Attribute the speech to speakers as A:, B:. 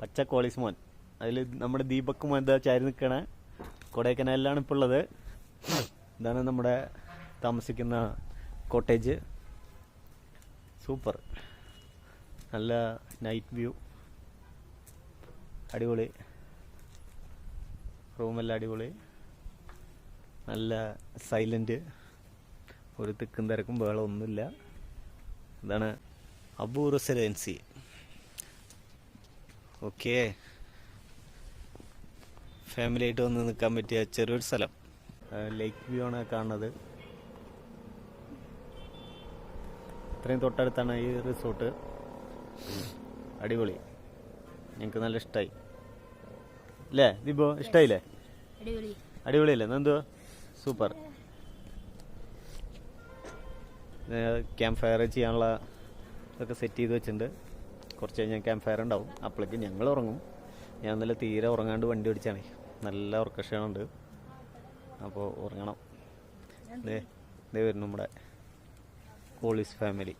A: പച്ച കോളീസ് മോൻ അതിൽ നമ്മുടെ ദീപക് മോൻ ചാരി നിൽക്കണ? കൊടൈക്കനാലിലാണ് ഇപ്പോൾ ഉള്ളത്. ഇതാണ് നമ്മുടെ താമസിക്കുന്ന കോട്ടേജ്. സൂപ്പർ. നല്ല നൈറ്റ് വ്യൂ അടിപൊളി. റൂമെല്ലാം അടിപൊളി. നല്ല സൈലന്റ് ഒരു തിക്കും തിരക്കും ബഹളം ഇതാണ് അബൂ റെസിഡൻസി ഓക്കെ. ഫാമിലി ആയിട്ട് വന്ന് നിൽക്കാൻ പറ്റിയ ചെറിയൊരു സ്ഥലം. ലേക്ക് വ്യൂ ആണ് കാണുന്നത്. ഇത്രയും തൊട്ടടുത്താണ് ഈ റിസോർട്ട്. അടിപൊളി. ഞങ്ങൾക്ക് നല്ല ഇഷ്ടമായി അല്ലേ ദിബോ ഇഷ്ടമായില്ലേ
B: അടിപൊളി.
A: അടിപൊളിയല്ലേ? എന്തോ സൂപ്പർ. ക്യാമ്പ് ഫയർ ചെയ്യാനുള്ള ഇതൊക്കെ സെറ്റ് ചെയ്ത് വെച്ചിട്ടുണ്ട്. കുറച്ച് കഴിഞ്ഞാൽ ക്യാമ്പ് ഫയർ ഉണ്ടാവും. അപ്പോഴേക്ക് ഞങ്ങൾ ഉറങ്ങും. ഞാൻ ഇന്നലെ തീരെ ഉറങ്ങാണ്ട് വണ്ടി ഓടിച്ചാണേ. നല്ല ഉറക്കക്ഷണുണ്ട് അപ്പോൾ ഉറങ്ങണം. ദേ ഇതേ വരുന്നു നമ്മുടെ കോളീസ് ഫാമിലി